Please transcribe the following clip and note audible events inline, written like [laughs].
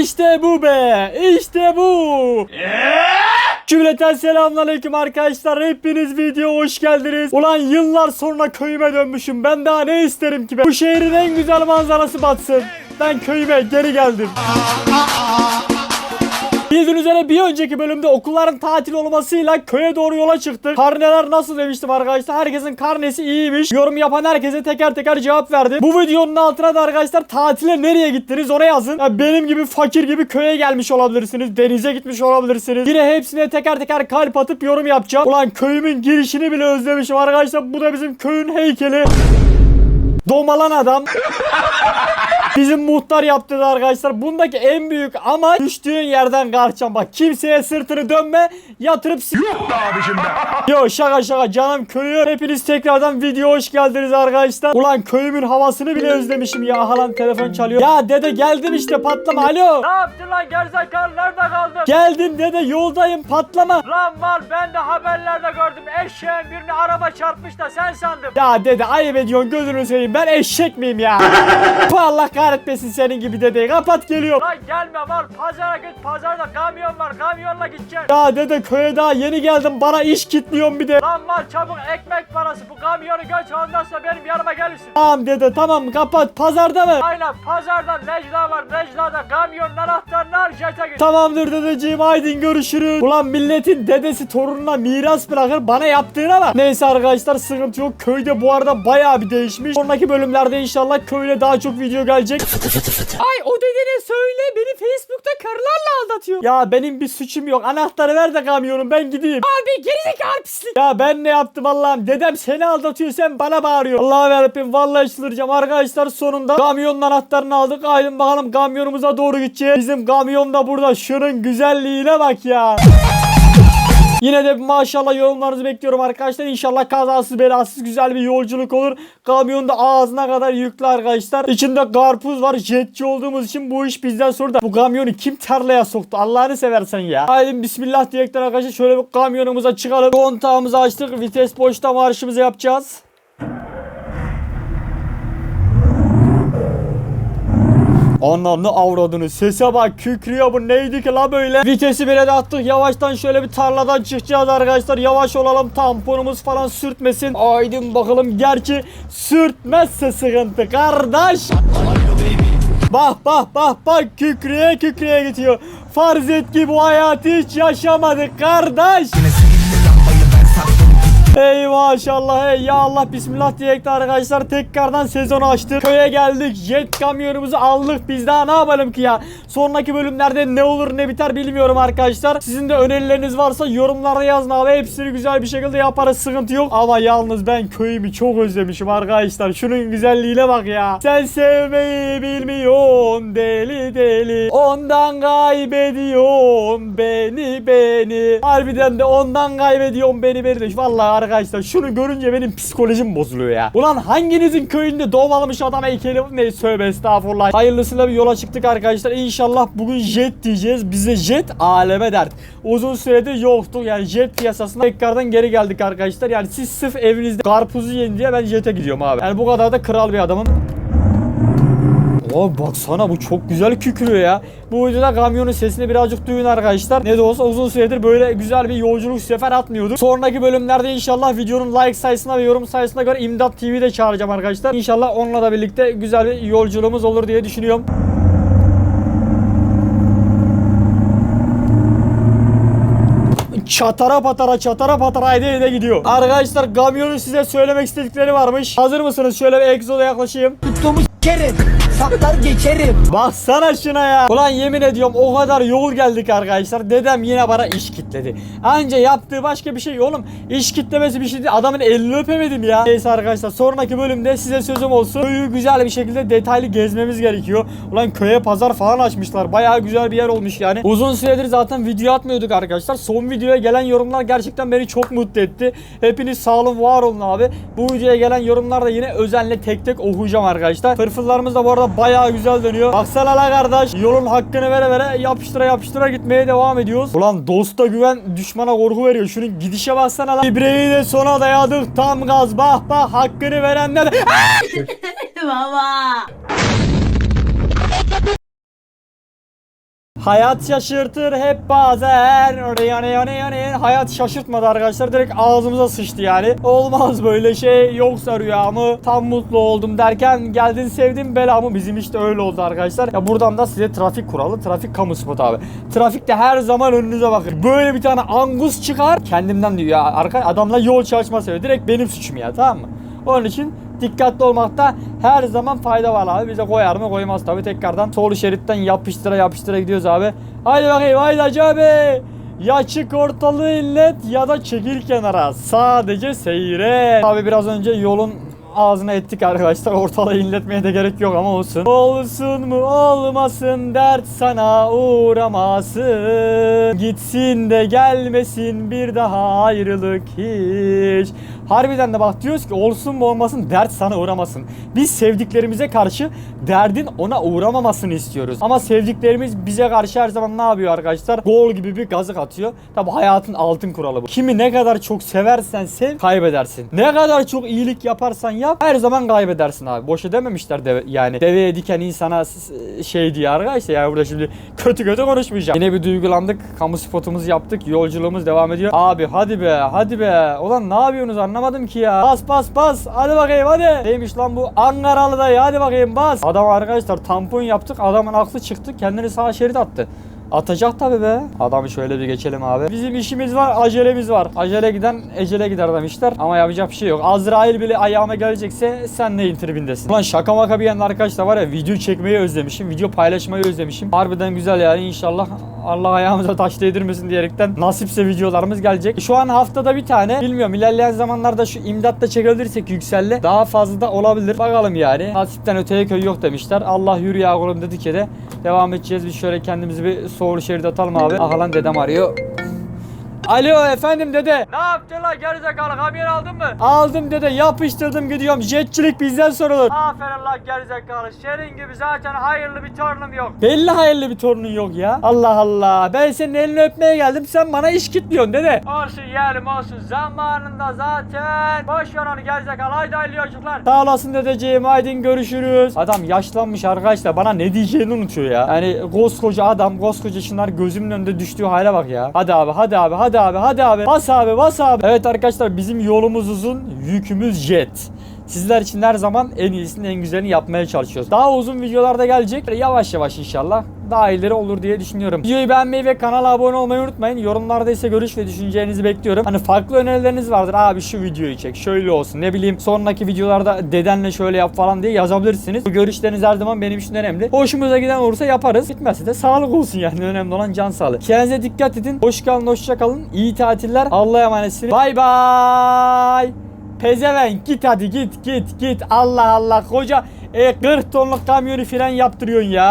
İşte bu be. İşte bu. Cümleten selamünaleyküm arkadaşlar. Hepiniz video hoş geldiniz. Ulan yıllar sonra köyüme dönmüşüm. Ben daha ne isterim ki be? Bu şehrin en güzel manzarası batsın. Ben köyüme geri geldim. Bir önceki bölümde okulların tatil olmasıyla köye doğru yola çıktık. Karneler nasıl demiştim arkadaşlar. Herkesin karnesi iyiymiş. Yorum yapan herkese teker teker cevap verdim. Bu videonun altına da arkadaşlar tatile nereye gittiniz ona yazın. Ya benim gibi fakir gibi köye gelmiş olabilirsiniz. Denize gitmiş olabilirsiniz. Yine hepsine teker teker kalp atıp yorum yapacağım. Ulan köyümün girişini bile özlemişim arkadaşlar. Bu da bizim köyün heykeli. Domalan adam. [laughs] Bizim muhtar yaptı da arkadaşlar. Bundaki en büyük amaç düştüğün yerden kaçacaksın. Bak kimseye sırtını dönme. Yatırıp s- Yok be abicim be. [laughs] Yo şaka şaka canım köyü. Hepiniz tekrardan video hoş geldiniz arkadaşlar. Ulan köyümün havasını bile özlemişim ya. Aha lan telefon çalıyor. Ya dede geldim işte patlama. Alo. Ne yaptın lan gerizekalı nerede Geldim dede yoldayım patlama. Lan mal ben de haberlerde gördüm eşeğin birini araba çarpmış da sen sandım. Ya dede ayıp ediyorsun gözünü seveyim. Ben eşek miyim ya? [laughs] Bu Allah kahretmesin senin gibi dedeyi. Kapat geliyorum. Lan gelme mal pazara git pazarda kamyon var kamyonla gideceksin. Ya dede köye daha yeni geldim. Bana iş kitliyorsun bir de. Lan mal çabuk ekmek parası bu kamyonu göç ondan sonra benim yanıma gelirsin. Tamam dede tamam kapat. Pazarda mı? Aynen pazarda Necla var Necla'da kamyonun anahtarını al jete git. Tamamdır dedeciğim haydin görüşürüz. Ulan milletin dedesi torununa miras bırakır bana yaptığına bak. Neyse arkadaşlar sıkıntı yok. Köyde bu arada bayağı bir değişmiş. Sonraki bölümlerde inşallah köyle daha çok video gelecek. Ay o dedene söyle beni Facebook'ta karılarla aldatıyor. Ya benim bir suçum yok. Anahtarı ver de kamyonun ben gideyim. Abi gerizekalı pislik. Ya ben ne yaptım Allah'ım? Dedem seni aldatıyor sen bana bağırıyor. Allah'ım yarabbim vallahi çıldıracağım. Arkadaşlar sonunda kamyonun anahtarını aldık. Aydın bakalım kamyonumuza doğru gideceğiz. Bizim kamyon da burada. Şunun güzelliğine bak ya. Yine de maşallah yorumlarınızı bekliyorum arkadaşlar. İnşallah kazasız belasız güzel bir yolculuk olur. Kamyon da ağzına kadar yüklü arkadaşlar. İçinde karpuz var. Jetçi olduğumuz için bu iş bizden sonra da. Bu kamyonu kim tarlaya soktu? Allah'ını seversen ya. Haydi bismillah diyerekten arkadaşlar şöyle bir kamyonumuza çıkalım. Kontağımızı açtık. Vites boşta marşımızı yapacağız. Ananı avradını sese bak kükrüyor bu neydi ki la böyle? Vitesi bile de attık yavaştan şöyle bir tarladan çıkacağız arkadaşlar Yavaş olalım tamponumuz falan sürtmesin. Aydın bakalım gerçi sürtmezse sıkıntı kardeş. Bak bak bak bak kükreye kükreye gidiyor. Farz et ki bu hayatı hiç yaşamadık kardeş Ey maşallah ey ya Allah bismillah diyerek de arkadaşlar tekrardan sezonu açtık. Köye geldik. Jet kamyonumuzu aldık. Biz daha ne yapalım ki ya? Sonraki bölümlerde ne olur ne biter bilmiyorum arkadaşlar. Sizin de önerileriniz varsa yorumlarda yazın abi. Hepsini güzel bir şekilde yaparız. Sıkıntı yok. Ama yalnız ben köyümü çok özlemişim arkadaşlar. Şunun güzelliğine bak ya. Sen sevmeyi bilmiyorsun deli deli. Ondan kaybediyorsun beni beni. Harbiden de ondan kaybediyorsun beni beni. Vallahi arkadaşlar şunu görünce benim psikolojim bozuluyor ya. Ulan hanginizin köyünde doğmamış adam heykeli ne söyle estağfurullah. Hayırlısıyla bir yola çıktık arkadaşlar. İnşallah bugün jet diyeceğiz. Bize jet aleme dert. Uzun süredir yoktu. Yani jet piyasasına tekrardan geri geldik arkadaşlar. Yani siz sırf evinizde karpuzu yiyin diye ben jete gidiyorum abi. Yani bu kadar da kral bir adamım. Oo baksana bu çok güzel kükrüyor ya. Bu videoda kamyonun sesini birazcık duyun arkadaşlar. Ne de olsa uzun süredir böyle güzel bir yolculuk sefer atmıyorduk. Sonraki bölümlerde inşallah videonun like sayısına ve yorum sayısına göre İmdat TV'de çağıracağım arkadaşlar. İnşallah onunla da birlikte güzel bir yolculuğumuz olur diye düşünüyorum. Çatara patara çatara patara ede ede gidiyor. Arkadaşlar kamyonun size söylemek istedikleri varmış. Hazır mısınız? Şöyle bir egzoda yaklaşayım. Tuttuğumu s**erim. Saplar geçerim. Baksana şuna ya. Ulan yemin ediyorum o kadar yol geldik arkadaşlar. Dedem yine bana iş kitledi. Anca yaptığı başka bir şey oğlum. İş kitlemesi bir şey değil. Adamın elini öpemedim ya. Neyse arkadaşlar sonraki bölümde size sözüm olsun. Köyü güzel bir şekilde detaylı gezmemiz gerekiyor. Ulan köye pazar falan açmışlar. Bayağı güzel bir yer olmuş yani. Uzun süredir zaten video atmıyorduk arkadaşlar. Son videoya gelen yorumlar gerçekten beni çok mutlu etti. Hepiniz sağ olun var olun abi. Bu videoya gelen yorumlar da yine özenle tek tek okuyacağım arkadaşlar. Fırfırlarımız da bu arada bayağı güzel dönüyor. Baksana la kardeş. Yolun hakkını vere vere yapıştıra yapıştıra gitmeye devam ediyoruz. Ulan dosta güven düşmana korku veriyor. Şunun gidişe baksana lan. İbreyi de sona dayadık tam gaz. Bah bah hakkını verenler. [laughs] Baba. Hayat şaşırtır hep bazen. Yani yani yani hayat şaşırtmadı arkadaşlar. Direkt ağzımıza sıçtı yani. Olmaz böyle şey. Yoksa rüyamı tam mutlu oldum derken geldin sevdim belamı. Bizim işte öyle oldu arkadaşlar. Ya buradan da size trafik kuralı, trafik kamu spotu abi. Trafikte her zaman önünüze bakın. Böyle bir tane angus çıkar. Kendimden diyor ya arka adamla yol çalışma seviyor. Direkt benim suçum ya tamam mı? Onun için dikkatli olmakta her zaman fayda var abi. Bize koyar mı koymaz tabi tekrardan sol şeritten yapıştıra yapıştıra gidiyoruz abi. Haydi bakayım haydi Hacı abi. Ya çık ortalığı illet ya da çekil kenara. Sadece seyret. Abi biraz önce yolun ağzına ettik arkadaşlar. Ortalığı inletmeye de gerek yok ama olsun. Olsun mu olmasın dert sana uğramasın. Gitsin de gelmesin bir daha ayrılık hiç. Harbiden de bak diyoruz ki olsun mu olmasın dert sana uğramasın. Biz sevdiklerimize karşı derdin ona uğramamasını istiyoruz. Ama sevdiklerimiz bize karşı her zaman ne yapıyor arkadaşlar? Gol gibi bir gazık atıyor. Tabi hayatın altın kuralı bu. Kimi ne kadar çok seversen sev kaybedersin. Ne kadar çok iyilik yaparsan yap her zaman kaybedersin abi. Boşa dememişler deve, yani. Deveye diken insana şey diye arkadaşlar yani burada şimdi kötü kötü konuşmayacağım. Yine bir duygulandık. Kamu spotumuzu yaptık. Yolculuğumuz devam ediyor. Abi hadi be hadi be. Ulan ne yapıyorsunuz anlamadım ki ya. Bas bas bas. Hadi bakayım hadi. Neymiş lan bu Ankaralı dayı hadi bakayım bas. Adam arkadaşlar tampon yaptık. Adamın aklı çıktı. Kendini sağ şerit attı. Atacak tabi be. Adamı şöyle bir geçelim abi. Bizim işimiz var, acelemiz var. Acele giden ecele gider demişler. Ama yapacak bir şey yok. Azrail bile ayağıma gelecekse sen neyin tribindesin? Ulan şaka maka bir yana arkadaşlar var ya video çekmeyi özlemişim. Video paylaşmayı özlemişim. Harbiden güzel yani inşallah Allah ayağımıza taş değdirmesin diyerekten nasipse videolarımız gelecek. Şu an haftada bir tane. Bilmiyorum ilerleyen zamanlarda şu imdatta çekebilirsek yükselle daha fazla da olabilir. Bakalım yani. Nasipten öteye köy yok demişler. Allah yürü ya kulum dedikçe de devam edeceğiz. Biz şöyle kendimizi bir soğur şerit atalım abi. Aha lan dedem arıyor. Alo efendim dede. Ne yaptın lan gerizekalı kamyon aldın mı? Aldım dede yapıştırdım gidiyorum. Jetçilik bizden sorulur. Aferin lan gerizekalı. Senin gibi zaten hayırlı bir torunum yok. Belli hayırlı bir torunun yok ya. Allah Allah. Ben senin elini öpmeye geldim. Sen bana iş kitliyorsun dede. Olsun yeğenim olsun. Zamanında zaten. Boş ver onu gerizekalı. Haydi hayırlı yolculuklar. Sağ olasın dedeciğim. Haydi görüşürüz. Adam yaşlanmış arkadaşlar. Bana ne diyeceğini unutuyor ya. Yani koskoca adam, koskoca şunlar gözümün önünde düştüğü hale bak ya. Hadi abi, hadi abi, hadi abi, hadi abi. Bas abi, bas abi. Evet arkadaşlar bizim yolumuz uzun, yükümüz jet. Sizler için her zaman en iyisini, en güzelini yapmaya çalışıyoruz. Daha uzun videolarda gelecek. Yavaş yavaş inşallah daha iyileri olur diye düşünüyorum. Videoyu beğenmeyi ve kanala abone olmayı unutmayın. Yorumlarda ise görüş ve düşüncelerinizi bekliyorum. Hani farklı önerileriniz vardır. Abi şu videoyu çek, şöyle olsun. Ne bileyim sonraki videolarda dedenle şöyle yap falan diye yazabilirsiniz. Bu görüşleriniz her zaman benim için önemli. Hoşumuza giden olursa yaparız. Gitmezse de sağlık olsun yani. Önemli olan can sağlığı. Kendinize dikkat edin. Hoş kalın, hoşça kalın. İyi tatiller. Allah'a emanetsiniz. Bay bay. Pezevenk git hadi git git git. Allah Allah koca e, 40 tonluk kamyonu fren yaptırıyorsun ya.